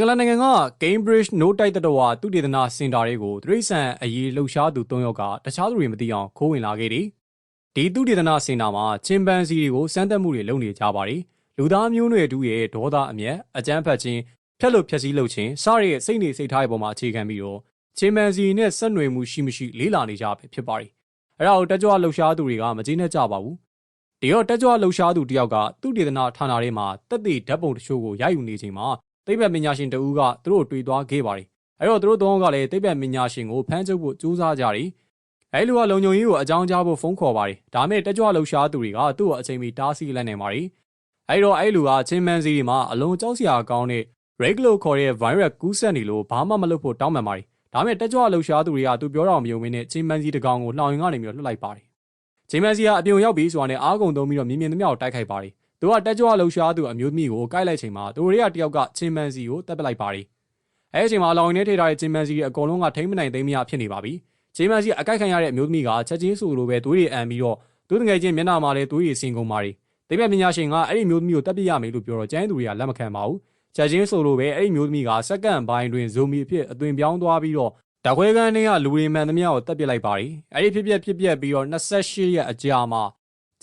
င်္ဂလန်နိုင်ငံက Cambridge နိုးတိုက်တတဝါသူတေသနစင်တာတွေကိုသရိษံအရေးလှုပ်ရှားသူ၃ယောက်ကတခြားသူတွေမသိအောင်ခိုးဝင်လာခဲ့တယ်။ဒီသူတေသနစင်တာမှာချင်ပန်စီတွေကိုစမ်းသပ်မှုတွေလုပ်နေကြပါတယ်။လူသားမျိုးနွယ်တူရဲ့ဒေါသအမျက်အကြမ်းဖက်ခြင်းဖျက်လို့ဖျက်ဆီးလုပ်ခြင်းစတဲ့စိတ်နေစိတ်ထားရဲ့ပေါ်မှာအခြေခံပြီးတော့ချင်ပန်စီနဲ့ဆက်နွယ်မှုရှိမရှိလေးလာနေကြပဲဖြစ်ပါတယ်။အဲ့ဒါကိုတက်ကြွလှုပ်ရှားသူတွေကမကျေနပ်ကြပါဘူး။ဒီတော့တက်ကြွလှုပ်ရှားသူတယောက်ကသူတေသနဌာနထဲမှာတက်သေးဓာတ်ပုံတချို့ကိုရိုက်ယူနေချိန်မှာ သိပ္ပံပညာရှင်တဦးကသူတို့တွေ့သွားခဲ့ပါတယ်။အဲ့တော့သူတို့သုံးကလည်းသိပ္ပံပညာရှင်ကိုဖမ်းချုပ်ဖို့ကြိုးစားကြတယ်။အဲ့လိုကလုံခြုံရေးကိုအကြောင်းကြားဖို့ဖုန်းခေါ်ပါတယ်။ဒါမဲ့တက်ကြွလှုပ်ရှားသူတွေကသူ့ကိုအချိန်မီတားဆီးလိုက်နိုင်ပါတယ်။အဲ့တော့အဲ့လူကချင်းမန်စီတွေမှာအလုံးကြောက်စရာကောင်းတဲ့ regular ခေါ်တဲ့ virus ကူးစက်နေလို့ဘာမှမလုပ်ဖို့တောင်းပန်ပါတယ်။ဒါမဲ့တက်ကြွလှုပ်ရှားသူတွေကသူပြောတော့မယုံမင်းနဲ့ချင်းမန်စီတကောင်ကိုနှောင်ရင်ကနေပြီးတော့လှုပ်လိုက်ပါတယ်။ချင်းမန်စီကအပြုံရောက်ပြီးဆိုတာနဲ့အားကုန်သုံးပြီးတော့မြင်မြင်သမျှကိုတိုက်ခိုက်ပါတယ်။ သူကတက်ကြွလှုပ်ရှားသူအမျိုးသမီးကိုကိုက်လိုက်ချိန်မှာသူတွေကတယောက်ကချင်မန်စီကိုတက်ပလိုက်ပါတယ်။အဲဒီအချိန်မှာလောင်ရင်းထဲထားတဲ့ချင်မန်စီတွေအကုန်လုံးကထိမ့်မနိုင်သိမ်းမရဖြစ်နေပါပြီ။ချင်မန်စီအကိုက်ခံရတဲ့အမျိုးသမီးကချက်ချင်းဆိုလိုပဲသွေးတွေအန်ပြီးတော့သူတငယ်ချင်းမျက်နှာမှာလည်းသွေးတွေစင်ကုန်ပါတယ်။တိပ္ပပညာရှင်ကအဲ့ဒီမျိုးသမီးကိုတက်ပြရမယ်လို့ပြောတော့ကျန်းသူတွေကလက်မခံပါဘူး။ချက်ချင်းဆိုလိုပဲအဲ့ဒီမျိုးသမီးကစက္ကန့်ပိုင်းတွင်ဇိုမီအဖြစ်အသွင်ပြောင်းသွားပြီးတော့တခွဲကန်းထဲကလူတွေမှန်သမျှကိုတက်ပစ်လိုက်ပါတယ်။အဲ့ဒီဖြစ်ပျက်ဖြစ်ပျက်ပြီးတော့28ရက်အကြာမှာ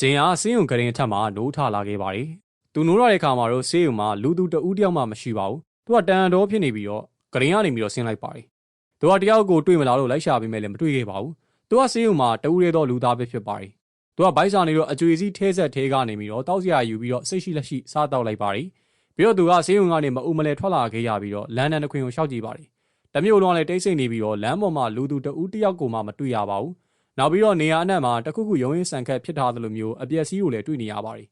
ဂျင်အားစင်းုံကရင်ထက်မှနိုးထလာခဲ့ပါတယ်သူနိုးရတဲ့ခါမှာတော့ဆေးရုံမှာလူသူတဦးတယောက်မှမရှိပါဘူးသူကတန်တော်ဖြစ်နေပြီးတော့ဂရင်ကနေပြီးတော့ဆင်းလိုက်ပါတယ်သူကတယောက်ကိုတွေ့မလားလို့လိုက်ရှာပြီးမဲ့လည်းမတွေ့ခဲ့ပါဘူးသူကဆေးရုံမှာတဦးရဲသောလူသားပဲဖြစ်ပါတယ်သူကဘိုက်စာနေတော့အကျွေစီးထဲဆက်ထဲကနေပြီးတော့တောက်စရာယူပြီးတော့စိတ်ရှိလက်ရှိစားတောက်လိုက်ပါတယ်ပြီးတော့သူကဆေးရုံကနေမအုံမလဲထွက်လာခဲ့ရပြီးတော့လန်ဒန်တခွင်ကိုရှောက်ကြည့်ပါတယ်တမျိုးလုံးလည်းတိတ်ဆိတ်နေပြီးတော့လမ်းပေါ်မှာလူသူတဦးတယောက်ကိုမှမတွေ့ရပါဘူး နောက်ပြီးတော့နေရာအနှံ့မှာတခုခုရုံရင်းဆန်ခတ်ဖြစ်ထားသလိုမျိုးအပျက်စီးကိုလည်းတွေ့နေရပါတယ်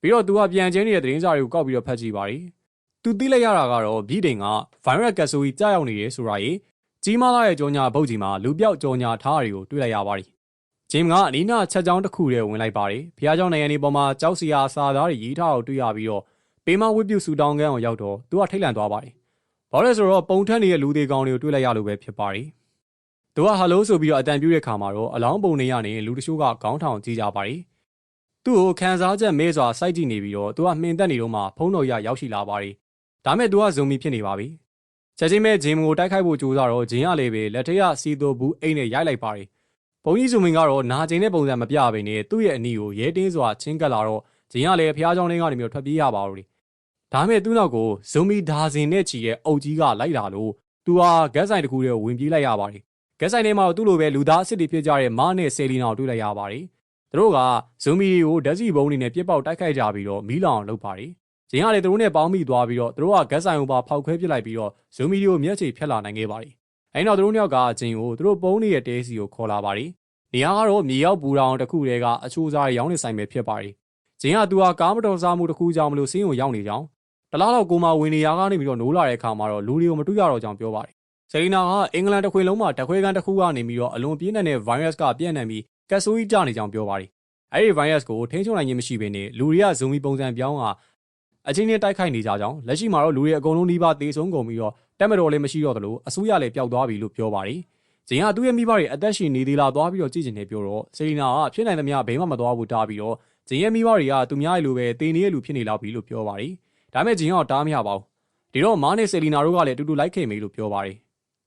ပြီးတော့သူကပြန်ချင်းနေတဲ့သတင်းစာတွေကိုကောက်ပြီးတော့ဖတ်ကြည့်ပါတယ်သူသိလိုက်ရတာကတော့ဗီဒိန်က virus ကတ်ဆိုကြီးကြားရောက်နေတယ်ဆိုတာရေကြီးမားလာတဲ့ကြောညာဘုတ်ကြီးမှာလူပြောက်ကြောညာထားတာတွေကိုတွေ့လိုက်ရပါတယ်ဂျင်ကအနီးနားချက်ချောင်းတစ်ခုတည်းဝင်လိုက်ပါတယ်ဖះเจ้าနိုင်ငံဒီပေါ်မှာကြောက်စရာစာသားတွေရေးထားတာကိုတွေ့ရပြီးတော့ပေးမဝစ်ပြုတ်ဆူတောင်းကန်းအောင်ရောက်တော့သူကထိတ်လန့်သွားပါတယ်ဘာလို့လဲဆိုတော့ပုံထက်နေတဲ့လူသေးကောင်တွေကိုတွေ့လိုက်ရလို့ပဲဖြစ်ပါတယ် သူကဟယ်လိုဆိုပြီးတော့အတန်ပြူတဲ့ခါမှာတော့အလောင်းပုံတွေကနေလူတချို့ကခေါင်းထောင်ကြည့်ကြပါတယ်သူ့ကိုခံစားချက်မဲစွာစိုက်ကြည့်နေပြီးတော့သူကမှင်သက်နေတော့မှဖုံးတော်ရရောက်ရှိလာပါတယ်။ဒါမဲ့သူကဇုံမီဖြစ်နေပါပြီ။ချက်ချင်းပဲဂျင်ကိုတိုက်ခိုက်ဖို့ကြိုးစားတော့ဂျင်ကလည်းပဲလက်ထက်ကစီတိုဘူးအိတ်နဲ့ရိုက်လိုက်ပါတယ်။ဘုံကြီးဇုံမင်ကတော့နာကျင်တဲ့ပုံစံမပြဘဲနဲ့သူ့ရဲ့အနီကိုရဲတင်းစွာချင်းကပ်လာတော့ဂျင်ကလည်းဖျားချောင်းလေးကနေမျိုးထွက်ပြေးရပါတော့တယ်။ဒါမဲ့သူ့နောက်ကိုဇုံမီဒါဇင်နဲ့ချီရဲ့အုပ်ကြီးကလိုက်လာလို့သူဟာဂက်ဆိုင်တစ်ခုတည်းဝင်ပြေးလိုက်ရပါတယ်။ ဂက်ဆိုင်ထဲမှာသူ့လိုပဲလူသားအစ်စ်တွေဖြစ်ကြတဲ့မားနဲ့ဆယ်လီနာကိုတွေ့လိုက်ရပါတယ်။သူတို့ကဇွန်မီတွေကိုဓာတ်စီဘုံတွေနဲ့ပြစ်ပေါက်တိုက်ခိုက်ကြပြီးတော့မီးလောင်လုပ်ပါတယ်။ဂျင်းကလည်းသူတို့နဲ့ပေါင်းမိသွားပြီးတော့သူတို့ကဂက်ဆိုင်ကိုပါဖောက်ခွဲပစ်လိုက်ပြီးတော့ဇွန်မီတွေကိုမျက်ခြေဖြတ်လာနိုင်ခဲ့ပါတယ်။အဲဒီနောက်သူတို့နှစ်ယောက်ကဂျင်းကိုသူတို့ပုံးနေတဲ့တဲစီကိုခေါ်လာပါတယ်။နေရာကတော့မြေရောက်ပူတောင်တစ်ခုတည်းကအချိုးစားရောင်းနေဆိုင်ပဲဖြစ်ပါတယ်။ဂျင်းကသူဟာကားမတော်စားမှုတစ်ခုကြောင့်မလို့စင်းကိုရောက်နေကြောင်းတလားတော့ကိုမဝင်နေရာကနေပြီးတော့နိုးလာတဲ့အခါမှာတော့လူတွေကိုမတွေ့ရတော့ကြောင်းပြောပါတယ်။ ဆယ်လီနာကအင်္ဂလန်တစ်ခွေလုံးမှာတခွေကန်တစ်ခုကနေပြီးတော့အလွန်ပြင်းထန်တဲ့ virus ကပြန့်နှံ့ပြီးကက်ဆိုကြီးကျနေကြောင်းပြောပါတယ်အဲ့ဒီ virus ကိုထိန်းချုပ်နိုင်ခြင်းမရှိဘဲနဲ့လူတွေကဇုံမီပုံစံပြောင်းကအချင်းချင်းတိုက်ခိုက်နေကြကြောင်းလက်ရှိမှာတော့လူတွေအကုန်လုံးနှီးပါသေဆုံးကုန်ပြီးတော့တက်မတော်လည်းမရှိတော့သလိုအစိုးရလည်းပျောက်သွားပြီလို့ပြောပါတယ်။ဇင်ကသူ့ရဲ့မိဘတွေအသက်ရှင်နေသေးလားသွားပြီးတော့ကြည့်ကျင်နေပြောတော့စေလီနာကဖြစ်နိုင်သမျှဘဲမှမသွားဘူးတားပြီးတော့ဇင်ရဲ့မိဘတွေကသူများရဲ့လိုပဲတေနေတဲ့လူဖြစ်နေလောက်ပြီလို့ပြောပါတယ်။ဒါမဲ့ဂျင်ကတားမရပါဘူး။ဒီတော့မားနဲ့စေလီနာတို့ကလည်းအတူတူလိုက်ခဲ့မေးလို့ပြောပါတယ်။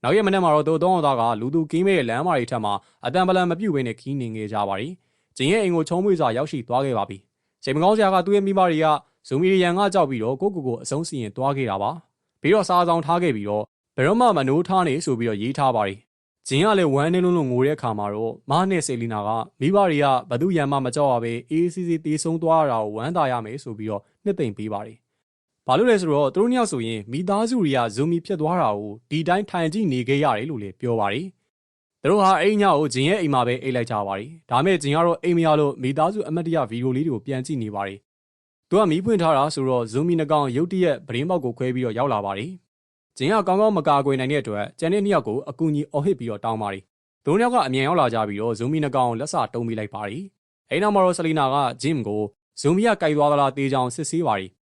နောက်ရက်မနေ့မှာတော့သူသုံးအောင်သားကလူသူကင်းမဲ့တဲ့လမ်းမတွေထက်မှာအတန်ပလန်မပြုတ်ဘဲနဲ့ခီးနေခဲ့ကြပါတယ်။ဂျင်းရဲ့အိမ်ကိုချုံးမွေစွာရောက်ရှိသွားခဲ့ပါပြီ။ချိန်မကောင်းစရာကသူ့ရဲ့မိမတွေကဇူမီရီယန်ကကြောက်ပြီးတော့ကိုကိုကိုအဆုံးစီရင်သွားခဲ့တာပါ။ပြီးတော့စားဆောင်ထားခဲ့ပြီးတော့ဘယ်တော့မှမနိုးထားနေဆိုပြီးတော့ရေးထားပါတယ်။ဂျင်းကလည်းဝမ်းနေလုံးလုံးငိုတဲ့အခါမှာတော့မားနဲ့ဆေလီနာကမိဘတွေကဘသူရန်မှမကြောက်ရပဲအေးစီစီတေးဆုံးသွားတာကိုဝမ်းသာရမယ်ဆိုပြီးတော့နှစ်သိမ့်ပေးပါတယ်။ ဘာလို့လဲဆိုတော့သူတို့ညောက်ဆိုရင်မိသားစုတွေကဇူမီဖြစ်သွားတာကိုဒီတိုင်းထိုင်ကြည့်နေခဲ့ရတယ်လို့လည်းပြောပါတယ်။သူတို့ဟာအိမ်ညကိုဂျင်ရဲ့အိမ်မှာပဲအိတ်လိုက်ကြပါတယ်။ဒါမဲ့ဂျင်ကတော့အိမ်မရလို့မိသားစုအမတ်တရဗီဒီယိုလေးတွေကိုပြန်ကြည့်နေပါတယ်။သူကမီးဖွင့်ထားတာဆိုတော့ဇူမီနှကောင်ရုတ်တရက်ဗရင်ပေါက်ကိုခွဲပြီးတော့ရောက်လာပါတယ်။ဂျင်ကကောင်းကောင်းမကာကွယ်နိုင်တဲ့အတွက်ကျန်တဲ့နှစ်ယောက်ကိုအကူအညီအော်ဟစ်ပြီးတော့တောင်းပါတယ်။သူတို့ယောက်ကအမြန်ရောက်လာကြပြီးတော့ဇူမီနှကောင်လက်စတုံးပေးလိုက်ပါတယ်။အဲဒီနောက်မှာတော့ဆလီနာကဂျင်ကိုဇူမီကကြိုက်သွားသလားတေးချောင်းစစ်ဆေးပါတယ်။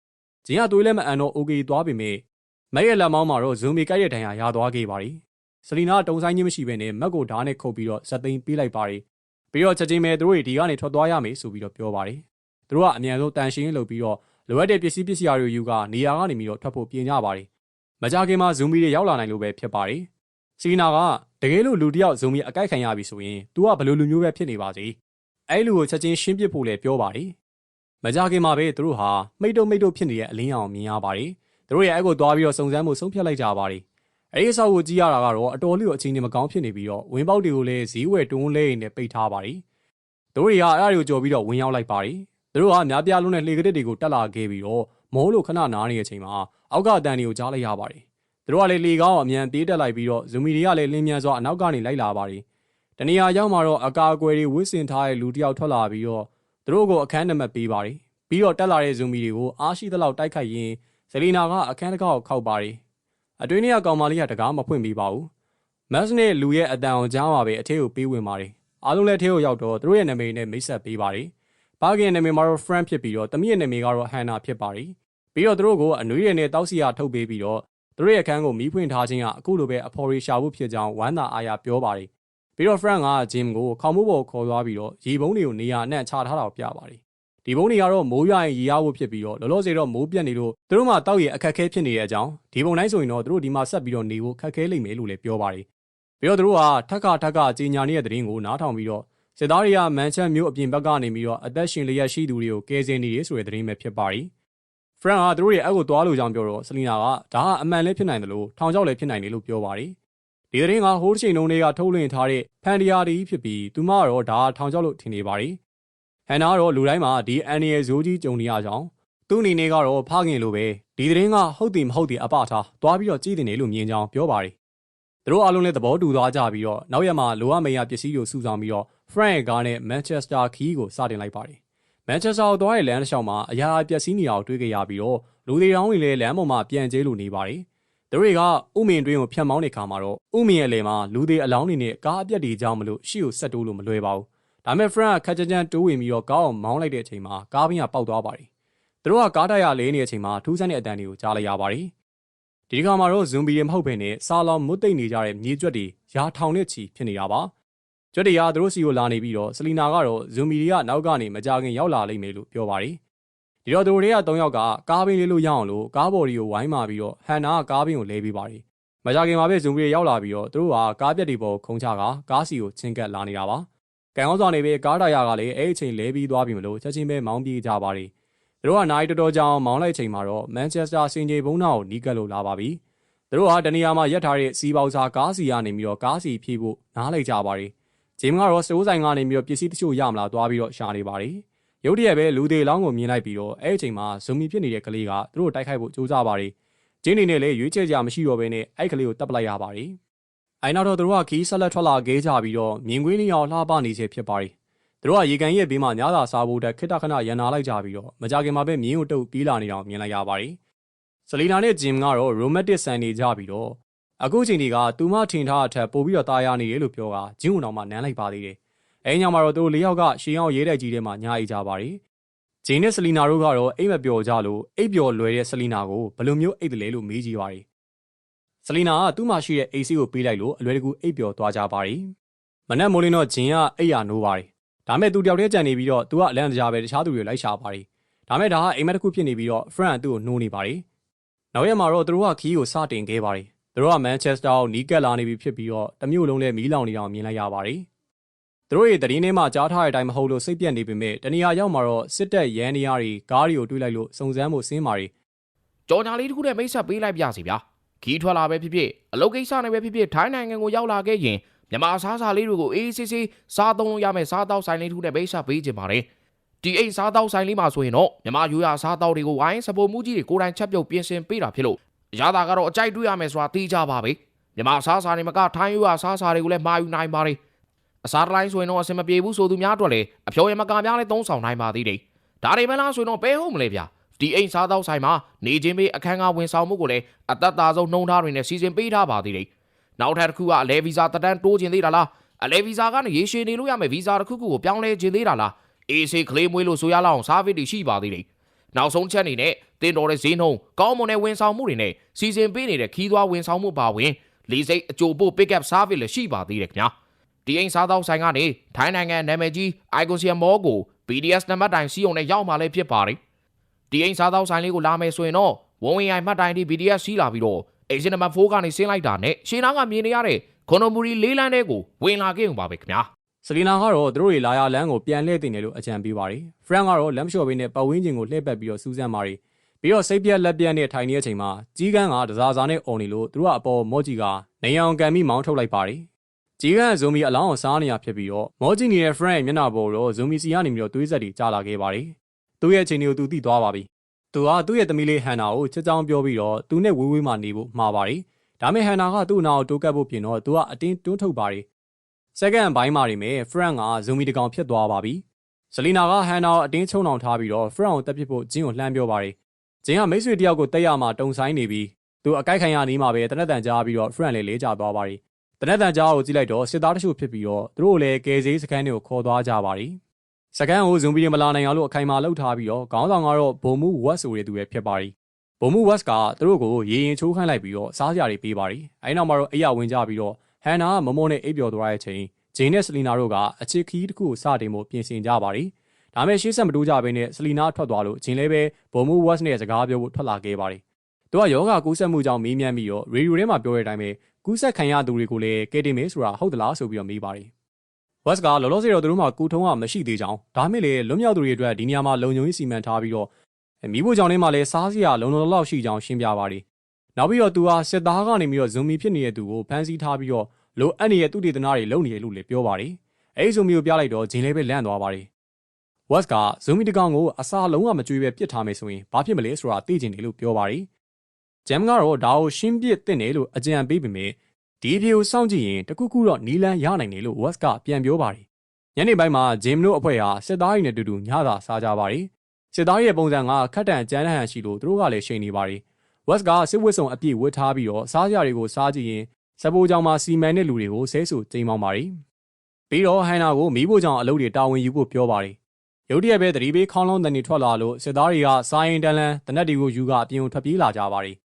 ဂျင်ကတွေးလဲမအန်တော့အိုကေသွားပေမဲ့မရဲ့လက်မောင်းမှာတော့ဇူမီကြိုက်တဲ့ဒဏ်ရာရသွားခဲ့ပါတယ်စလီနာတုံဆိုင်ခြင်းမရှိဘဲနဲ့မက်ကိုဓာတ်နဲ့ခုတ်ပြီးတော့ဇက်သိမ်းပေးလိုက်ပါတယ်ပြီးတော့ချက်ချင်းပဲသူတို့တွေဒီကနေထွက်သွားရမယ်ဆိုပြီးတော့ပြောပါတယ်သူတို့ကအမြန်ဆုံးတန်ရှင်းလုပ်ပြီးတော့လိုအပ်တဲ့ပစ္စည်းပစ္စည်းတွေယူကနေရာကနေပြီးတော့ထွက်ဖို့ပြင်ကြပါတယ်မကြခင်မှာဇူမီတွေရောက်လာနိုင်လို့ပဲဖြစ်ပါတယ်စီနာကတကယ်လို့လူတစ်ယောက်ဇူမီအကိုက်ခံရပြီဆိုရင် तू ကဘယ်လိုလူမျိုးပဲဖြစ်နေပါစေအဲ့လူကိုချက်ချင်းရှင်းပစ်ဖို့လည်းပြောပါတယ် မကြခင်မှာပဲသူတို့ဟာမိတ်တုံမိတ်တုံဖြစ်နေတဲ့အလင်းရောင်မြင်ရပါတယ်သူတို့ရဲ့အဲ့ကိုသွားပြီးတော့စုံစမ်းမှုဆုံးဖြတ်လိုက်ကြပါတယ်အဲ့ဒီအဆောက်ကိုကြည့်ရတာကတော့အတော်လေးကိုအချိန်ကြီးမကောင်းဖြစ်နေပြီးတော့ဝင်းပေါက်တွေကိုလည်းဈေးဝယ်တွန်းလဲနေပိတ်ထားပါတယ်သူတို့တွေကအဲ့ဒါတွေကိုကြော်ပြီးတော့ဝင်ရောက်လိုက်ပါတယ်သူတို့ကများပြားလုံးတဲ့လှေကတစ်တွေကိုတက်လာခဲ့ပြီးတော့မိုးလိုခဏနားနေတဲ့အချိန်မှာအောက်ကအတန်တွေကိုကြားလိုက်ရပါတယ်သူတို့ကလည်းလေကောင်းအမြန်သေးတက်လိုက်ပြီးတော့ဇူမီတွေကလည်းလင်းမြန်စွာအနောက်ကနေလိုက်လာပါတယ်တနေရာရောက်မှာတော့အကာအကွယ်တွေဝစ်စင်ထားတဲ့လူတစ်ယောက်ထွက်လာပြီးတော့ သူတို့ကိုအခန်းနံပါတ်ပေးပါတယ်ပြီးတော့တက်လာတဲ့ဇူမီတွေကိုအားရှိသလောက်တိုက်ခိုက်ရင်းဇလီနာကအခန်းတစ်ခေါက်ခောက်ပါတယ်အတွင်းထဲကကောင်မလေးကတကားမဖွင့်ပေးပါဘူးမတ်စ်နဲ့လူရဲ့အတန်အောင်ကြားမှာပဲအထက်ကိုပေးဝင်ပါတယ်အားလုံးလည်းအထက်ကိုရောက်တော့သူတို့ရဲ့နာမည်နဲ့မိတ်ဆက်ပေးပါတယ်ဘာဂင်နာမည်မှာတော့ friend ဖြစ်ပြီးတော့တမီးရဲ့နာမည်ကတော့ Hannah ဖြစ်ပါတယ်ပြီးတော့သူတို့ကိုအနွေးရည်နဲ့တောက်စီရထုတ်ပေးပြီးတော့သူတို့ရဲ့အခန်းကိုမီးဖွင့်ထားခြင်းကအခုလိုပဲအဖော်ရီရှာဖို့ဖြစ်ကြောင်းဝမ်းသာအားရပြောပါတယ် ပြီးတော့ friend က Jim ကိုခေါင်းမိုးပေါ်ခေါ်သွားပြီးတော့ရေပုံးတွေကိုနေရာအနှံ့ချထားတာကိုပြပါတယ်ဒီဘုံတွေကတော့မိုးရွာရင်ရေရဖို့ဖြစ်ပြီးတော့လောလောဆယ်တော့မိုးပြတ်နေလို့သူတို့မှတောက်ရအခက်ခဲဖြစ်နေတဲ့အကြောင်းဒီဘုံတိုင်းဆိုရင်တော့သူတို့ဒီမှာဆက်ပြီးတော့နေဖို့ခက်ခဲလိမ့်မယ်လို့လည်းပြောပါတယ်ပြီးတော့သူတို့ကထက်ခါထက်ခါကြီးညာနေတဲ့သတင်းကိုနားထောင်ပြီးတော့စစ်သားတွေကမန်ချက်မြို့အပြင်ဘက်ကနေပြီးတော့အသက်ရှင်လျက်ရှိသူတွေကိုကယ်ဆယ်နေတယ်ဆိုတဲ့သတင်းပဲဖြစ်ပါတယ်ဖရန်ကသူတို့ရဲ့အက်ကိုသွားလို့ကြောင်းပြောတော့ဆလီနာကဒါကအမှန်လည်းဖြစ်နိုင်တယ်လို့ထောင်ချောက်လည်းဖြစ်နိုင်တယ်လို့ပြောပါတယ် ဒီသတင်းကဟိုးချိန်လုံးတွေကထုတ်လွှင့်ထားတဲ့ဖန်ဒီယာတီဖြစ်ပြီးသူမကတော့ဒါထောင်ချောက်လို့ထင်နေပါတယ်ဟန်နာကတော့လူတိုင်းမှာဒီအန်နီရဲ့ဇိုးကြီးကြုံနေရကြောင်းသူ့အနေနဲ့ကတော့ဖခင်လိုပဲဒီသတင်းကဟုတ်တယ်မဟုတ်တယ်အပထားသွားပြီးတော့ကြည့်တယ်လို့မြင်ကြောင်းပြောပါတယ်သူတို့အားလုံးလည်းသဘောတူသွားကြပြီးတော့နောက်ရက်မှာလိုအပ်မရပစ္စည်းတွေစုဆောင်ပြီးတော့ Frank ကားနဲ့ Manchester Key ကိုစတင်လိုက်ပါတယ်။ Manchester ကိုသွားတဲ့လမ်းတစ်လျှောက်မှာအရာပျက်စီးနေအောင်တွေးကြရပြီးတော့လူတွေတောင်းဝင်လဲလမ်းပေါ်မှာပြန်ကျဲလို့နေပါတယ်။ သူတွေကဥမင်တွင်းကိုဖျက်မောင်းတဲ့ခါမှာတော့ဥမင်ရဲ့လေမှာလူတွေအလောင်းတွေနဲ့ကားအပြက်တွေကြောင်းမလို့ရှေ့ကိုဆက်တိုးလို့မလွယ်ပါဘူး။ဒါပေမဲ့ Frank ကခက်ကြမ်းကြမ်းတိုးဝင်ပြီးတော့ကားအောင်မောင်းလိုက်တဲ့အချိန်မှာကားဘင်းကပေါက်သွားပါတယ်။သူတို့ကကားတိုက်ရလဲနေတဲ့အချိန်မှာထူးဆန်းတဲ့အတန်တွေကိုကြားလိုက်ရပါတယ်။ဒီကမှာတော့ဇွန်ဘီတွေမဟုတ်ဘဲနဲ့စာလောင်မွတ်သိမ့်နေကြတဲ့မြေကျွတ်တွေရာထောင်နဲ့ချီဖြစ်နေတာပါ။ကျွတ်တွေကသူတို့စီကိုလာနေပြီးတော့စလီနာကတော့ဇွန်ဘီတွေကနောက်ကနေမကြခင်ရောက်လာလိမ့်မယ်လို့ပြောပါတယ်။ ဒီတော့သူတို့တွေက၃ယောက်ကကားဘင်းလေးလို့ရအောင်လို့ကားဘော်ဒီကိုဝိုင်းမာပြီးတော့ဟန်နာကကားဘင်းကိုလဲပေးပါတယ်။မကြခင်မှာပဲဇွန်ဘီတွေရောက်လာပြီးတော့သူတို့ကကားပြက်တွေပေါ်ခုံချကကားစီကိုချင်းကပ်လာနေတာပါ။ကံကောင်းစွာနေပဲကားတိုင်ယာကလည်းအဲ့အချိန်လဲပြီးသွားပြီမလို့ချက်ချင်းပဲမောင်းပြေးကြပါတယ်။သူတို့ကနိုင်တော်တော်ကြောင်မောင်းလိုက်ချိန်မှာတော့မန်ချက်စတာစင်ကြေဘုံနာကိုနီးကပ်လို့လာပါပြီ။သူတို့ဟာတနေရာမှာရက်ထားတဲ့စီပေါစာကားစီကနေပြီးတော့ကားစီဖြည့်ဖို့နားလိုက်ကြပါတယ်။ဂျင်းကတော့စတိုးဆိုင်ကနေပြီးတော့ပစ္စည်းတချို့ရမလားသွားပြီးတော့ရှာနေပါတယ်။ ရုတ်တရက်ပဲလူသေးလောင်းကိုမြင်လိုက်ပြီးတော့အဲ့အချိန်မှာဇွန်မီဖြစ်နေတဲ့ကလေးကသူတို့တိုက်ခိုက်ဖို့ကြိုးစားပါတယ်။ဂျင်းနေနဲ့လည်းရွေးချယ်ကြမရှိတော့ဘဲနဲ့အဲ့ကလေးကိုတပ်ပလိုက်ရပါတယ်။အဲ့နောက်တော့သူတို့ကခီးဆက်လက်ထွက်လာခဲ့ကြပြီးတော့မြင်ကွင်းနေအောင်လှပနေစေဖြစ်ပါတယ်။သူတို့ကရေကန်ရဲ့ဘေးမှာညသာစားဖို့တက်ခိတခဏရန်နာလိုက်ကြပြီးတော့မကြခင်မှာပဲမြင်းကိုတုပ်ပြေးလာနေအောင်မြင်လိုက်ရပါတယ်။ဆလီနာနဲ့ဂျင်ကတော့ရိုမက်တစ်ဆန်နေကြပြီးတော့အခုချိန်ဒီကသူမထင်ထားအထက်ပို့ပြီးတော့ตายရနေတယ်လို့ပြောကဂျင်းုံတော်မှနမ်းလိုက်ပါသေးတယ်။ အဲညမှာတော့သူတို့လေးယောက်ကရှေးအောင်ရေးတဲ့ကြီးထဲမှာညာအိကြပါတယ်။ဂျင်းနဲ့ဆလီနာတို့ကတော့အိမ်မပျော်ကြလို့အိပ်ပျော်လွယ်တဲ့ဆလီနာကိုဘယ်လိုမျိုးအိတ်တယ်လဲလို့မေးကြည့်ပါတယ်။ဆလီနာကသူ့မှာရှိတဲ့အိတ်စီကိုပေးလိုက်လို့အလွယ်တကူအိပ်ပျော်သွားကြပါတယ်။မနက်မိုးလင်းတော့ဂျင်းကအိပ်ရနိုးပါတယ်။ဒါမဲ့သူတယောက်တည်းကြံနေပြီးတော့သူကအလန့်တကြားပဲတခြားသူတွေလိုက်ရှာပါတယ်။ဒါမဲ့ဒါကအိမ်မက်တစ်ခုဖြစ်နေပြီးတော့ friend ကသူ့ကိုနှိုးနေပါတယ်။နောက်ရက်မှာတော့သူတို့ကခီးကိုစတင်ခဲ့ပါတယ်။သူတို့ကမန်ချက်စတာကိုနီးကပ်လာနေပြီဖြစ်ပြီးတော့တမျိုးလုံးလည်းမီးလောင်နေတာကိုမြင်လိုက်ရပါတယ်။ သူတို့ရဲ့တရင်ထဲမှာကြားထားတဲ့အတိုင်းမဟုတ်လို့စိတ်ပြက်နေပေမဲ့တနေရာရောက်မှာတော့စစ်တပ်ရန်နေရတွေကားတွေကိုတွေးလိုက်လို့စုံစမ်းမှုစင်းမာတွေကြော်ညာလေးတစ်ခုနဲ့မိတ်ဆက်ပေးလိုက်ပြစီဗျာခီးထွက်လာပဲဖြစ်ဖြစ်အလုပ်ကိစ္စနဲ့ပဲဖြစ်ဖြစ်ထိုင်းနိုင်ငံကိုရောက်လာခဲ့ရင်မြန်မာစားစာလေးတွေကိုအေးအေးဆေးဆေးစားသုံးလို့ရမယ်စားတောက်ဆိုင်လေးတစ်ခုနဲ့မိတ်ဆက်ပေးခြင်းပါတယ်ဒီအိမ်စားတောက်ဆိုင်လေးမှာဆိုရင်တော့မြန်မာရိုးရာစားတောက်တွေကိုဝိုင်းစပိုမှုကြီးတွေကိုယ်တိုင်ချက်ပြုတ်ပြင်ဆင်ပေးတာဖြစ်လို့ရတာကတော့အကြိုက်တွေ့ရမယ်ဆိုတာသိကြပါပဲမြန်မာစားစာတွေမကထိုင်းရိုးရာစားစာတွေကိုလည်းမှာယူနိုင်ပါတယ် အစားတိုင်းဆိုရင်တော့အဆင်မပြေဘူးဆိုသူများအတွက်လည်းအဖြော်ရမကများလည်းသုံးဆောင်နိုင်ပါသေးတယ်ဒါတွေမလားဆိုရင်တော့ဘဲဟုတ်မလဲဗျာဒီအိမ်စားသောက်ဆိုင်မှာနေချင်းပေးအခန်းကားဝင်ဆောင်မှုကိုလည်းအသက်သာဆုံးနှုံထားတွေနဲ့စီစဉ်ပေးထားပါသေးတယ်။နောက်ထပ်တစ်ခုကအလဲဗီဇာတက်တန်းတိုးခြင်းသေးတာလားအလဲဗီဇာကနေရေရှည်နေလို့ရမယ်ဗီဇာတစ်ခုခုကိုပြောင်းလဲခြင်းသေးတာလားအေးဆေးကလေးမွေးလို့ဆိုရလောက်အောင်စားဗစ်တွေရှိပါသေးတယ်။နောက်ဆုံးချက်အနေနဲ့တင်တော်တဲ့ဈေးနှုန်းကောင်းမွန်တဲ့ဝန်ဆောင်မှုတွေနဲ့စီစဉ်ပေးနေတဲ့ခီးသွွားဝန်ဆောင်မှုပါဝင်လေးစိတ်အကြိုပို့ pick up service လည်းရှိပါသေးတယ်ခင်ဗျာ။ ဒီအိမ်စားသောက်ဆိုင်ကနေထိုင်းနိုင်ငံနာမည်ကြီး Iconium Mall ကို BDS နံပါတ်တိုင်စီးုံနဲ့ရောက်มาလည်းဖြစ်ပါတယ်။ ဒီအိမ်စားသောက်ဆိုင်လေးကိုလာမယ်ဆိုရင်တော့ဝုံဝင်ရိုင်မှတ်တိုင်ဒီ BDS စီးလာပြီးတော့ အိမ်ရှင်နံပါတ်4ကနေဆင်းလိုက်တာနဲ့ရှင်းနာကမြင်နေရတဲ့ခွန်တော်မူရီလေးလန်းတဲကိုဝင်လာခဲ့ုံပါပဲခင်ဗျာ ဆလီနာကတော့သူတို့တွေလာရလမ်းကိုပြန်လှည့်တင်တယ်လို့အကြံပေးပါတယ်ဖရန်ကတော့လမ်းလျှော့ပေးနဲ့ပတ်ဝန်းကျင်ကိုလှည့်ပတ်ပြီးတော့စူးစမ်းပါတယ်ပြီးတော့စိတ်ပြက်လက်ပြက်နဲ့ထိုင်နေတဲ့အချိန်မှာကြီးကန်းကတစားစားနဲ့អော်နေလို့သူတို့ကအပေါ်မော့ကြီးကနေအောင်ကန်ပြီးမောင်းထုတ်လိုက်ပါတယ် ကြီးကန်းကဇိုမီအလောင်းအောင်စားနေရဖြစ်ပြီးတော့မော့ကြီးနေတဲ့ဖရန်ရဲ့မျက်နှာပေါ်တော့ဇိုမီစီကနေပြီးတော့သွေးဆက်တွေကျလာခဲ့ပါတယ်သူ့ရဲ့အချိန်တွေကိုသူသိသွားပါပြီသူကသူ့ရဲ့သမီးလေးဟန်နာကိုချက်ချောင်းပြောပြီးတော့သူနဲ့ဝေးဝေးမှနေဖို့မှာပါတယ်ဒါမဲ့ဟန်နာကသူ့အနာကိုတိုးကပ်ဖို့ပြင်တော့သူကအတင်းတွန်းထုတ်ပါတယ်စက္ကန့်ပိုင်းမှာနေမယ်ဖရန့်ကဇူမီတကောင်ဖြစ်သွားပါပြီဇလီနာကဟန်နာကိုအတင်းချုံအောင်ထားပြီးတော့ဖရန့်ကိုတက်ပစ်ဖို့ဂျင်းကိုလှမ်းပြောပါတယ်ဂျင်းကမိတ်ဆွေတယောက်ကိုတက်ရမှတုံဆိုင်နေပြီးသူအကိုက်ခံရနီးမှာပဲတနက်တန်ကြားပြီးတော့ဖရန့်လည်းလေးကျသွားပါတယ်တ နက်တန်ကြားကိုကြည့်လိုက်တော့စစ်သားတချို့ဖြစ်ပြီးတော့သူတို့လည်းကယ်ဆေးစကန်တွေကိုခေါ်သွားကြပါတယ်စကန်ကိုဇွန်ဘီတွေမလာနိုင်အောင်လို့အခိုင်အမာလှုပ်ထားပြီးတော့ခေါင်းဆောင်ကတော့ဘုံမှုဝက်ဆိုတဲ့သူပဲဖြစ်ပါတယ်ဘုံမှုဝက်ကသူတို့ကိုရေရင်ချိုးခိုင်းလိုက်ပြီးတော့စားစရာတွေပေးပါတယ်အဲဒီနောက်မှာတော့အိယာဝင်ကြပြီးတော့ဟန်နာကမမောနဲ့အိပ်ပျော်သွားတဲ့အချိန်ဂျင်းနဲ့ဆလီနာတို့ကအချစ်ခီးတစ်ခုကိုစတင်ဖို့ပြင်ဆင်ကြပါတယ်။ဒါမဲ့ရှေ့ဆက်မတိုးကြဘဲနဲ့ဆလီနာထွက်သွားလို့ဂျင်းလည်းပဲဘုံမူဝက်စ်နဲ့စကားပြောဖို့ထွက်လာခဲ့ပါတယ်။သူကယောဂကူးဆက်မှုကြောင့်မေးမြန်းပြီးတော့ရေဒီယိုထဲမှာပြောတဲ့အတိုင်းပဲ ကူးဆက်ခံရသူတွေကိုလည်းကဲတင်မေးဆိုတာဟုတ်သလားဆိုပြီးတော့မေးပါတယ်။ဝက်စ်ကလောလောဆယ်တော့သူတို့မှာကူထုံးကမရှိသေးကြောင်းဒါမဲ့လေလွတ်မြောက်သူတွေအတွက်ဒီနေရာမှာလုံခြုံရေးစီမံထားပြီးတော့မိဖို့ကြောင့်လေးမှာလည်းစားစရာလုံလုံလောက်လောက်ရှိကြောင်းရှင်းပြပါတယ်။နောက်ပြီးတော့သူကစစ်သားကနေပြီးတော့ဇွန်မီဖြစ်နေတဲ့သူကိုဖမ်းဆီးထားပြီးတော့လိုအပ်နေတဲ့သူတည်တနာတွေလုပ်နေရလို့လည်းပြောပါတယ်။အဲဒီဇွန်မီကိုပြလိုက်တော့ဂျင်းလေးပဲလန့်သွားပါတယ်။ West ကဇွန်မီတကောင်ကိုအစာလုံးဝမကြွေးပဲပစ်ထားမယ်ဆိုရင်ဘာဖြစ်မလဲဆိုတာသိချင်တယ်လို့ပြောပါတယ်။ ဂျမ်ကတော့ဒါကိုရှင်းပြတင်တယ်လို့အကြံပေးပေမဲ့ဒီအပြေကိုစောင့်ကြည့်ရင်တခုခုတော့နီလန်းရနိုင်တယ်လို့ West ကပြန်ပြောပါတယ်။ညနေပိုင်းမှာဂျင်တို့အဖွဲ့ဟာစစ်သားတွေနဲ့တူတူညသာစားကြပါတယ်။စစ်သားရဲ့ပုံစံကခက်တန်ကြမ်းတမ်းရှိလို့သူတို့ကလည်းရှိန်နေပါတယ်။ West ကစစ်ဝတ်စုံအပြည့်ဝတ်ထားပြီးတော့စားကြတွေကိုစားကြည့်ရင်စပိုးကြောင်မှာစီမံတဲ့လူတွေကိုဆဲဆူကျိမ်းမောင်းပါတယ်။ပြီးတော့ဟန်နာကိုမီးဖို့ကြောင်အလုပ်တွေတာဝန်ယူဖို့ပြောပါတယ်။ရုတ်တရက်ပဲသတိပေးခေါင်းလုံးတန်တွေထွက်လာလို့စစ်သားတွေကစားရင်တန်းလန်းတနက်တွေကိုယူကအပြင်ကိုထွက်ပြေးလာကြပါတယ်။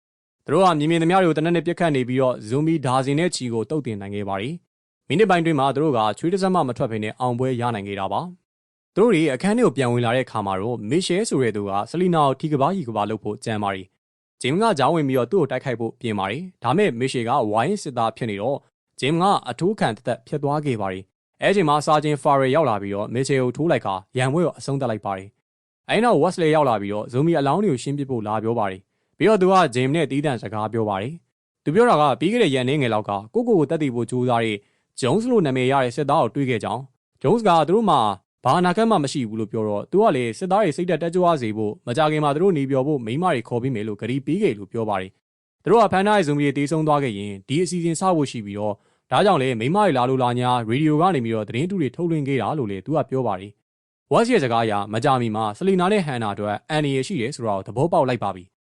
သူတို့ကမြင်မြင်သမျှတွေကိုတနက်နဲ့ပြက်ခတ်နေပြီးတော့ဇွန်မီဒါဇင်နဲ့ချီကိုတုတ်တင်နိုင်ခဲ့ပါတယ်။မိနစ်ပိုင်းတွင်းမှာသူတို့ကချွေးတစ်စက်မှမထွက်ဘဲနဲ့အောင်ပွဲရနိုင်ခဲ့တာပါ။သူတို့တွေအခန်းထဲကိုပြန်ဝင်လာတဲ့အခါမှာတော့မီရှဲဆိုတဲ့သူကဆလီနာကိုထီကဘာကြီးကဘာလုပ်ဖို့ကြံပါတယ်။ဂျင်ကကြောင်းဝင်ပြီးတော့သူ့ကိုတိုက်ခိုက်ဖို့ပြင်ပါတယ်။ဒါမဲ့မီရှေကဝိုင်းစစ်သားဖြစ်နေတော့ဂျင်ကအထူးခံတက်တက်ဖြစ်သွားခဲ့ပါတယ်။အဲချိန်မှာစာချင်းဖာရီရောက်လာပြီးတော့မီရှေကိုထိုးလိုက်ကရန်ဝဲကိုအဆုံးသတ်လိုက်ပါတယ်။အဲဒီနောက်ဝက်စလေရောက်လာပြီးတော့ဇိုမီအလောင်းတွေကိုရှင်းပစ်ဖို့လာပြောပါတယ်။ ပြီးတော့သူကဂျင်နဲ့တီးတန့်စကားပြောပါတယ်။သူပြောတာကပြီးခဲ့တဲ့ရန်နေငယ်လောက်ကကိုကိုကိုတက်တည်ဖို့ကြိုးစားတဲ့ဂျုံးစ်လို့နာမည်ရတဲ့စစ်သားကိုတွေးခဲ့ကြောင်းဂျုံးစ်ကသူတို့မှဘာအနာဂတ်မှမရှိဘူးလို့ပြောတော့သူကလေစစ်သားတွေစိတ်တက်တက်ကြွားစေဖို့မကြခင်မှာသူတို့နေပြောဖို့မိမတွေခေါ်ပြီးမယ်လို့ဂရီပေးခဲ့လို့ပြောပါတယ်။သူတို့ကဖန်နာရဲ့ဇုံကြီးတေးဆုံးသွားခဲ့ရင်ဒီအစီအစဉ်စဖို့ရှိပြီးတော့ဒါကြောင့်လေမိမတွေလာလို့လာညာရေဒီယိုကနေပြီးတော့သတင်းတူတွေထုတ်လွှင့်ခဲ့တာလို့လေသူကပြောပါတယ်။ဝါစီရဲ့စကားအရမကြမီမှာဆလီနာနဲ့ဟန်နာတို့အန်နီရရှိတယ်ဆိုတော့သဘောပေါက်လိုက်ပါပြီ။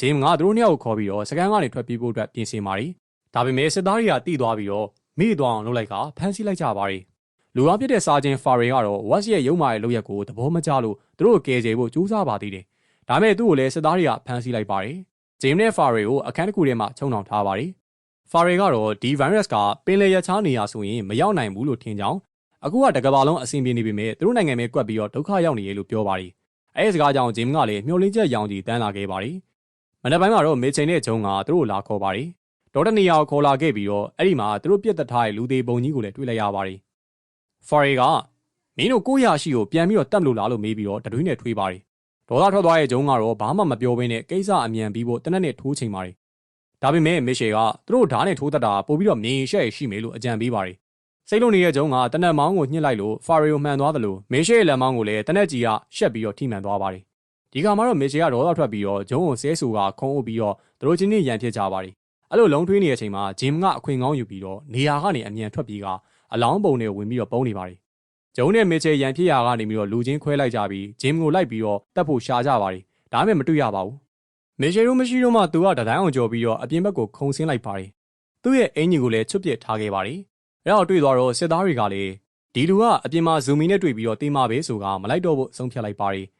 ဂျေးမကသူတို့နှစ်ယောက်ကိုခေါ်ပြီးတော့စကန်ကနေထွက်ပြေးဖို့အတွက်ပြင်ဆင်ပါတယ်။ဒါပေမဲ့စစ်သားတွေကတိသွားပြီးတော့မိသွားအောင်လုပ်လိုက်ကဖမ်းဆီးလိုက်ကြပါတယ်။လူအောင်ပြစ်တဲ့စာချင်းဖာရီကတော့ဝက်စ်ရဲ့ရုံမာရဲ့လုပ်ရက်ကိုသဘောမကျလို့သူတို့ကိုကယ်ဆယ်ဖို့ကြိုးစားပါသေးတယ်။ဒါမဲ့သူ့ကိုလည်းစစ်သားတွေကဖမ်းဆီးလိုက်ပါတယ်။ဂျေးမနဲ့ဖာရီကိုအခန်းတစ်ခုထဲမှာချုံနှောင်ထားပါတယ်။ဖာရီကတော့ဒီ virus ကပင်လယ်ရချားနေရဆိုရင်မရောက်နိုင်ဘူးလို့ထင်ကြောင်းအခုကတကဘာလုံးအဆင်ပြေနေပြီမဲ့သူတို့နိုင်ငံပဲကွက်ပြီးတော့ဒုက္ခရောက်နေရလို့ပြောပါတယ်။အဲဒီစကားကြောင့်ဂျေးမကလည်းမျှော်လင့်ချက်ရောင်ကြီးတန်းလာခဲ့ပါတယ်။ မနက်ပိုင်းမှာတော့မေချင်နဲ့ဂျုံကသူတို့လာခေါ်ပါတယ်။ဒေါ်တနီယာကိုခေါ်လာခဲ့ပြီးတော့အဲ့ဒီမှာသူတို့ပြစ်တက်ထားတဲ့လူသေးပုံကြီးကိုလည်းတွေ့လိုက်ရပါတယ်။ဖာရီကမင်းတို့ကိုရရှိကိုပြန်ပြီးတော့တက်မလို့လားလို့မေးပြီးတော့တတွင်းနဲ့ထွေးပါတယ်။ဒေါ်လာထွက်သွားတဲ့ဂျုံကတော့ဘာမှမပြောဘဲနဲ့ကိစ္စအမြန်ပြီးဖို့တနက်နဲ့ထိုးချိန်ပါတယ်။ဒါပေမဲ့မစ်ရှယ်ကသူတို့ဓာတ်နဲ့ထိုးတက်တာပို့ပြီးတော့မြင်ရှက်ရှိမယ်လို့အကြံပေးပါတယ်။စိတ်လုံးနေတဲ့ဂျုံကတနက်မောင်းကိုညှစ်လိုက်လို့ဖာရီကိုမှန်သွားတယ်လို့မစ်ရှယ်ရဲ့လက်မောင်းကိုလည်းတနက်ကြီးကရှက်ပြီးတော့ထိမှန်သွားပါတယ်။ ဒီကမှာတော့မစ်ရှယ်ကဒေါ်လာထွက်ပြီးတော့ဂျုံကိုဆဲဆူကခုံးအုပ်ပြီးတော့သူတို့ချင်းချင်းရန်ဖြစ်ကြပါတယ်။အဲ့လိုလုံးထွေးနေတဲ့အချိန်မှာဂျင်ကအခွင့်ကောင်းယူပြီးတော့နေရာကနေအမြန်ထွက်ပြေးကအလောင်းပုံတွေဝင်ပြီးတော့ပုံနေပါတယ်။ဂျုံနဲ့မစ်ချယ်ရန်ဖြစ်ရာကနေပြီးတော့လူချင်းခွဲလိုက်ကြပြီးဂျင်ကိုလိုက်ပြီးတော့တက်ဖို့ရှာကြပါတယ်။ဒါမှမတွေ့ရပါဘူး။မစ်ချယ်တို့မရှိတော့မှသူကတတိုင်းအောင်ကြော်ပြီးတော့အပြင်ဘက်ကိုခုံဆင်းလိုက်ပါတယ်။သူ့ရဲ့အင်ဂျင်ကိုလည်းချွတ်ပစ်ထားခဲ့ပါတယ်။အဲ့တော့တွေ့သွားတော့စစ်သားတွေကလည်းဒီလူကအပြင်မှာဇူမီနဲ့တွေ့ပြီးတော့တေးမပဲဆိုကမလိုက်တော့ဖို့ဆုံးဖြတ်လိုက်ပါတယ်။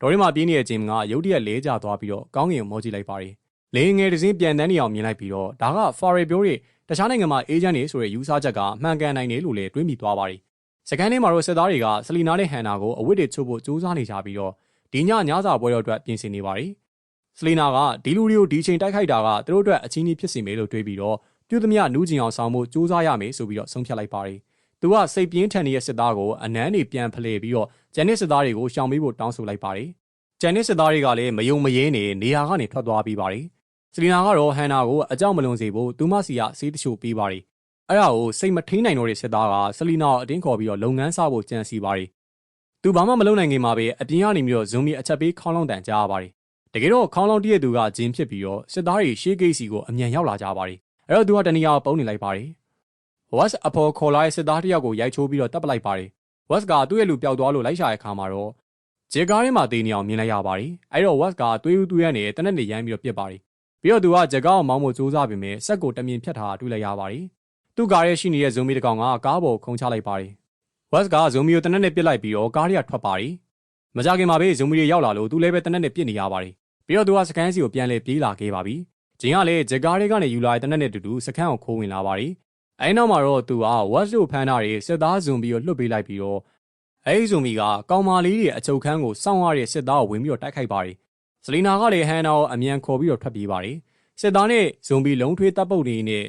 ဒေါ်ရီမှာပြင်းနေတဲ့ဂျင်ကရုတ်တရက်လဲကျသွားပြီးတော့ကောင်းကင်ကိုမောကြည့်လိုက်ပါတယ်။လေငယ်တစ်စင်းပြန်တန်းနေအောင်မြင်လိုက်ပြီးတော့ဒါကဖာရီပြောတဲ့တခြားနိုင်ငံမှာအေဂျင့်တွေဆိုတဲ့ယူဆချက်ကမှန်ကန်နိုင်တယ်လို့လည်းတွေးမိသွားပါတယ်။စကန်ထဲမှာတော့စစ်သားတွေကဆလီနာနဲ့ဟန်နာကိုအဝတ်တွေချုပ်ဖို့ကြိုးစားနေကြပြီးတော့ဒီညညစာပွဲတော်အတွက်ပြင်ဆင်နေပါတယ်။စလီနာကဒီလူတွေကိုဒီချိန်တိုက်ခိုက်တာကသူတို့အတွက်အချင်းကြီးဖြစ်စီမယ်လို့တွေးပြီးတော့ပြုသမျှနူးကျင်အောင်ဆောင်မှုစူးစမ်းရမယ်ဆိုပြီးတော့ဆုံးဖြတ်လိုက်ပါတယ်။သူကစိတ်ပြင်းထန်နေတဲ့စစ်သားကိုအနမ်းနေပြန်ဖလှယ်ပြီးတော့ ဂျန်နစ်စစ်သားတွေကိုရှောင်ပေးဖို့တောင်းဆိုလိုက်ပါတယ်။ဂျန်နစ်စစ်သားတွေကလည်းမယုံမရဲနေနေရာကနေထွက်သွားပြီးပါတယ်။စလီနာကတော့ဟန်နာကိုအကြောက်မလွန်စေဖို့သူမစီကစေးတချို့ပေးပါတယ်။အဲ့ဒါကိုစိတ်မထိန်နိုင်တော့တဲ့စစ်သားကစလီနာကိုအတင်းခေါ်ပြီးတော့လုပ်ငန်းစဖို့ကြံစီပါတယ်။သူဘာမှမလုပ်နိုင်ခင်မှာပဲအပြင်ကနေပြီးတော့ဇွန်မီအချက်ပေးခေါင်းလုံးတန်ကြားရပါတယ်။တကယ်တော့ခေါင်းလုံးတည့်ရသူကဂျင်းဖြစ်ပြီးတော့စစ်သားတွေရှေးဂိတ်စီကိုအမြန်ရောက်လာကြပါတယ်။အဲ့တော့သူကတနေရာပုံနေလိုက်ပါတယ်။ West အဖော်ခေါ်လာတဲ့စစ်သားတစ်ယောက်ကိုရိုက်ချိုးပြီးတော့တပ်ပလိုက်ပါတယ်။ West ကသူ့ရဲ့လူပျောက်သွားလို့လိုက်ရှာတဲ့အခါမှာတော့ဂျေကားထဲမှာတေးနေအောင်မြင်လိုက်ရပါတယ်။အဲ့တော့ West ကသွေးဦးသွေးရနေတနက်နေရိုင်းပြီးတော့ပြစ်ပါတယ်။ပြီးတော့သူကဂျေကားကိုမောင်းဖို့စူးစမ်းပေမဲ့စက်ကိုတမြင်ဖြတ်ထားတာတွေ့လိုက်ရပါတယ်။သူ့ကားရဲ့ရှိနေတဲ့ဇွန်မီတစ်ကောင်ကကားပေါ်ခုန်ချလိုက်ပါတယ်။ West ကဇွန်မီကိုတနက်နဲ့ပစ်လိုက်ပြီးတော့ကားတွေကထွက်ပါတယ်။မကြခင်မှာပဲဇွန်မီတွေရောက်လာလို့သူလည်းပဲတနက်နဲ့ပစ်နေရပါတယ်။ပြီးတော့သူကစကန်စီကိုပြန်လဲပြေးလာခဲ့ပါပြီ။ဂျင်းကလည်းဂျေကားတွေကနေယူလာတဲ့တနက်နဲ့တူတူစကန်ကိုခိုးဝင်လာပါတယ်။ အဲဒီနောက်မှာတော့သူက West ကိုဖမ်းထားတဲ့စစ်သားဇွန်မီကိုလွှတ်ပေးလိုက်ပြီးတော့အဲဒီဇွန်မီကကောင်မလေးတွေအချုပ်ခန်းကိုစောင့်ရတဲ့စစ်သားကိုဝင်ပြီးတော့တိုက်ခိုက်ပါတယ်။စလီနာကလည်းဟန်နာကိုအမြန်ခေါ်ပြီးတော့ထွက်ပြေးပါတယ်။စစ်သားနဲ့ဇွန်မီလုံးထွေးတပ်ပုတ်နေနဲ့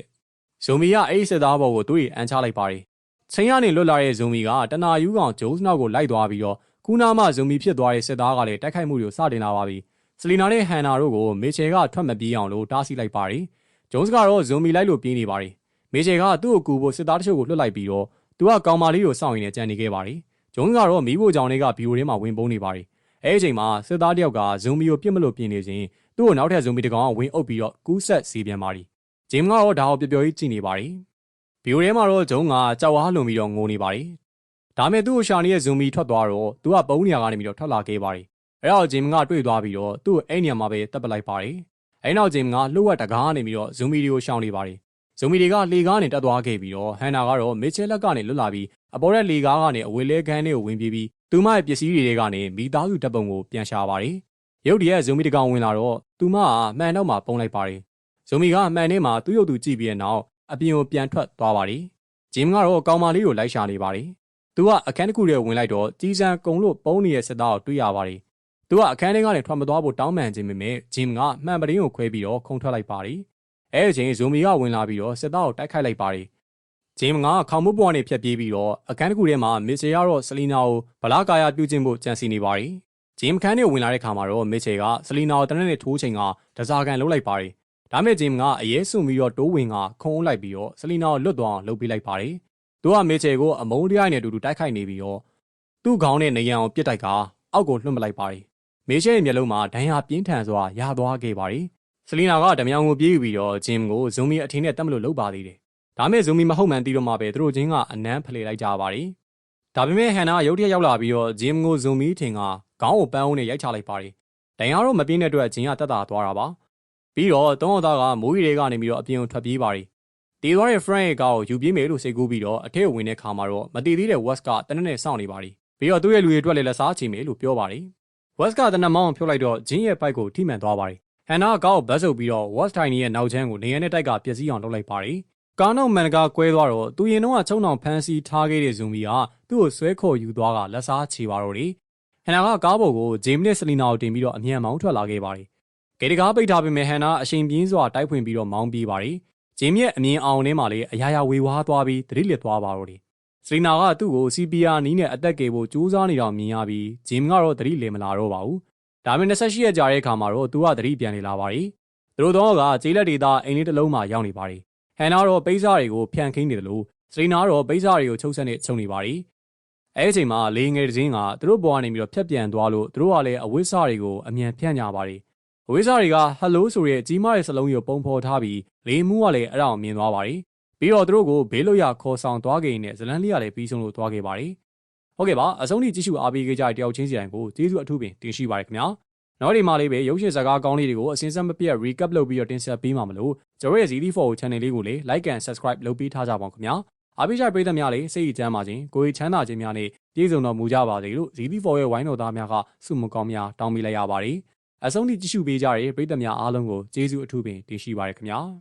ဇွန်မီကအဲဒီစစ်သားဘော်ကိုသူ့ရဲ့အန်ချလိုက်ပါတယ်။ချင်းရနေလွတ်လာတဲ့ဇွန်မီကတနာယူးကောင်ဂျိုးစနောက်ကိုလိုက်သွားပြီးတော့ခုနာမဇွန်မီဖြစ်သွားတဲ့စစ်သားကလည်းတိုက်ခိုက်မှုတွေကိုစတင်လာပါပြီ။စလီနာနဲ့ဟန်နာတို့ကိုမေချယ်ကထွက်မပြေးအောင်လို့တားဆီးလိုက်ပါတယ်။ဂျုံးစ်ကတော့ဇွန်မီလိုက်လို့ပြေးနေပါတယ်။ မေချယ်ကသူ့ကိုကူဖို့စစ်သားတချို့ကိုလွှတ်လိုက်ပြီးတော့သူကကောင်မလေးကိုစောင့်ရင်းနဲ့ကြံနေခဲ့ပါတယ်။ဂျုံးစ်ကတော့မီးဖို့ကြောင်တွေကဘီယိုထဲမှာဝင်ပုန်းနေပါတယ်။အဲဒီအချိန်မှာစစ်သားတယောက်ကဇွန်မီကိုပြစ်မလို့ပြင်နေစဉ်သူ့ကိုနောက်ထပ်ဇွန်မီတကောင်ကဝင်အုပ်ပြီးတော့ကူးဆက်စီးပြန်ပါတယ်။ဂျင်းကတော့ဒါကိုပျော်ပျော်ကြီးကြည့်နေပါတယ်။ဘီယိုထဲမှာတော့ဂျုံးကကြောက်ဝါးလွန်ပြီးတော့ငိုနေပါတယ်။ဒါမဲ့သူ့ကိုရှာနေတဲ့ဇွန်မီထွက်သွားတော့သူကပုံးနေရာကနေပြီးတော့ထွက်လာခဲ့ပါတယ်။အဲတော့ဂျင်းကတွေ့သွားပြီးတော့သူ့ကိုအဲ့နေရာမှာပဲတပ်ပလိုက်ပါတယ်။အဲနောက်ဂျင်းကလှုပ်ဝက်တကားနေပြီးတော့ဇွန်မီတွေကိုရှောင်နေပါတယ်။ ဇွန်မီတွေကလေကားနဲ့တက်သွားခဲ့ပြီးတော့ဟန်နာကတော့မစ်ချယ်လက်ကနေလွတ်လာပြီးအပေါ်တဲ့လေကားကနေအဝေးလဲခန်းလေးကိုဝင်ပြေးပြီးသူမရဲ့ပစ္စည်းတွေကနေမိသားစုတပ်ပုံကိုပြန်ရှာပါတယ်။ရုတ်တရက်ဇွန်မီတကောင်ဝင်လာတော့သူမကမှန်တော့မှပုံလိုက်ပါတယ်။ဇွန်မီကမှန်ထဲမှာသူ့ရုပ်သူကြည့်ပြီးတဲ့နောက်အပြင်ကိုပြန်ထွက်သွားပါတယ်။ဂျင်းကတော့ကောင်မလေးကိုလိုက်ရှာနေပါတယ်။သူကအခန်းတစ်ခုထဲဝင်လိုက်တော့ကြီးစံကုံလို့ပုံနေတဲ့စစ်သားကိုတွေ့ရပါတယ်။သူကအခန်းထဲကနေထွက်မသွားဖို့တောင်းပန်ခြင်းပေမဲ့ဂျင်းကမှန်ပတင်းကိုခွဲပြီးတော့ခုန်ထွက်လိုက်ပါတယ်။ အဲအချိန်ဇိုမီကဝင်လာပြီးတော့စစ်သားကိုတိုက်ခိုက်လိုက်ပါတယ်။ဂျင်းကခေါင်းမုတ်ပေါ်ကနေဖြတ်ပြေးပြီးတော့အခန်းတစ်ခုထဲမှာမစ်ချယ်ကတော့ဆလီနာကိုဗလာကာယာပြုတ်ကျင်းဖို့ကြံစီနေပါတယ်။ဂျင်းခန်းထဲဝင်လာတဲ့ခါမှာတော့မစ်ချယ်ကဆလီနာကိုတနက်နဲ့ထိုးချိန်ကဒဇာကန်လှုပ်လိုက်ပါတယ်။ဒါမဲ့ဂျင်းကအရေးစွန်ပြီးတော့တိုးဝင်ကခုံအုပ်လိုက်ပြီးတော့ဆလီနာကိုလွတ်သွားအောင်လုပ်ပေးလိုက်ပါတယ်။သူကမစ်ချယ်ကိုအမုန်းတရားနဲ့အတူတူတိုက်ခိုက်နေပြီးတော့သူ့ခေါင်းနဲ့နေရန်ကိုပြစ်တိုက်ကအောက်ကိုလွှတ်မလိုက်ပါတယ်။မေရှဲရဲ့မျက်လုံးမှာဒဏ်ရာပြင်းထန်စွာရသွားခဲ့ပါတယ်။ ဆလီနာကဓမြောင်ကိုပြေးယူပြီးတော့ဂျင်းကိုဇွန်မီအထင်းနဲ့တက်မလို့လုပ်ပါသေးတယ်။ဒါမဲ့ဇွန်မီမဟုတ်မှန်တီးတော့မှပဲသူတို့ချင်းကအနမ်းဖလှယ်လိုက်ကြပါတယ်။ဒါပေမဲ့ဟန်နာရုတ်တရက်ရောက်လာပြီးတော့ဂျင်းကိုဇွန်မီထင်ကခေါင်းကိုပန်းအောင်နဲ့ရိုက်ချလိုက်ပါတယ်။ဒဏ်ရာတော့မပြင်းတဲ့အတွက်ဂျင်းကတက်တာသွားတာပါ။ပြီးတော့သုံးအောင်သားကမိုးရီတွေကနေပြီးတော့အပြင်ကိုထွက်ပြေးပါတယ်။တီသွားတဲ့ friend ရဲ့ကားကိုယူပြေးမယ်လို့စိတ်ကူးပြီးတော့အထက်ဝင်တဲ့ခါမှာတော့မတည်သေးတဲ့ West ကတနက်နဲ့စောင့်နေပါတယ်။ပြီးတော့သူ့ရဲ့လူတွေအတွက်လည်းလက်စားချေမယ်လို့ပြောပါတယ်။ West ကတနက်မောင်းဖြုတ်လိုက်တော့ဂျင်းရဲ့ပိုက်ကိုထိမှန်သွားပါတယ်။ ဟန်နာကားကိုဘတ်ဆုပ်ပြီးတော့ West Tiny ရဲ့နောက်ချမ်းကိုနေရတဲ့တိုက်ကပြည့်စည်အောင်လုပ်လိုက်ပါတယ်။ကားနောက်မန်ကားကွဲသွားတော့သူရင်တော့ချုံအောင်ဖမ်းဆီးထားခဲ့တဲ့ဇွန်မီကသူ့ကိုဆွဲခေါ်ယူသွားကလက်စားချေပါတော့တယ်။ဟန်နာကကားပေါ်ကိုဂျေးမနစ်ဆလီနာကိုတင်ပြီးတော့အမြန်မောင်းထွက်လာခဲ့ပါတယ်။ဂေတကားပိတ်ထားပေမဲ့ဟန်နာအချိန်ပြင်းစွာတိုက်ဖွင့်ပြီးတော့မောင်းပြေးပါတယ်။ဂျင်းရဲ့အမြင်အောင်ထဲမှာလည်းအရာရာဝေဝါးသွားပြီးသတိလစ်သွားပါတော့တယ်။စလီနာကသူ့ကို CPR နီးနဲ့အသက်ကယ်ဖို့ကြိုးစားနေတော့မြင်ရပြီးဂျင်းကတော့သတိလစ်မလာတော့ပါဘူး။ ဒါပေမဲ့28ရက်ကြာတဲ့အခါမှာတော့သူကသတိပြန်နေလာပါတယ်။သူတို့တော့ကကျေးလက်ဒေတာအိမ်လေးတစ်လုံးမှာရောက်နေပါတယ်။ဟန်နာတော့ပိတ်စားတွေကိုဖြန့်ခင်းနေတယ်လို့စလီနာတော့ပိတ်စားတွေကိုချုပ်ဆက်နေချုံနေပါတယ်။အဲဒီအချိန်မှာလေငယ်တစ်စင်းကသူတို့ပေါ်ကနေပြီးတော့ဖြတ်ပြန်သွားလို့သူတို့ကလည်းအဝိစားတွေကိုအမြန်ဖြန့်ကြပါတယ်။အဝိစားတွေကဟယ်လိုဆိုတဲ့ကြီးမားတဲ့စလုံးကြီးကိုပုံဖော်ထားပြီးလေမှုကလည်းအဲ့ဒါကိုမြင်သွားပါတယ်။ပြီးတော့သူတို့ကိုဘေးလွတ်ရခေါ်ဆောင်သွားခဲ့ရင်ဇလန်လေးကလည်းပြီးဆုံးလို့သွားခဲ့ပါတယ်။ ဟုတ်ကဲ့ပါအဆုံးထိကြည့်ရှုအားပေးခဲ့ကြတဲ့တယောက်ချင်းစီတိုင်းကိုကျေးဇူးအထူးပင်တင်ရှိပါရခင်ဗျာ။နောက်ဒီမှာလေးပဲရုပ်ရှင်ဇာတ်ကားကောင်းလေးတွေကိုအစဉ်ဆက်မပြတ် recap လုပ်ပြီးတော့တင်ဆက်ပေးမှာမလို့ကျွန်တော်ရဲ့ ZD4 channel လေးကိုလည်း like and subscribe လုပ်ပေးထားကြပါဦးခင်ဗျာ။အားပေးကြပရိသတ်များလည်းစိတ်အကျမ်းပါခြင်းကိုယ်ချမ်းသာခြင်းများနဲ့ပြည့်စုံတော်မူကြပါစေလို့ ZD4 ရဲ့ဝိုင်းတော်သားများကဆုမကောင်းများတောင်းပေးလိုက်ရပါတယ်။အဆုံးထိကြည့်ရှုပေးကြတဲ့ပရိသတ်များအားလုံးကိုကျေးဇူးအထူးပင်တင်ရှိပါရခင်ဗျာ။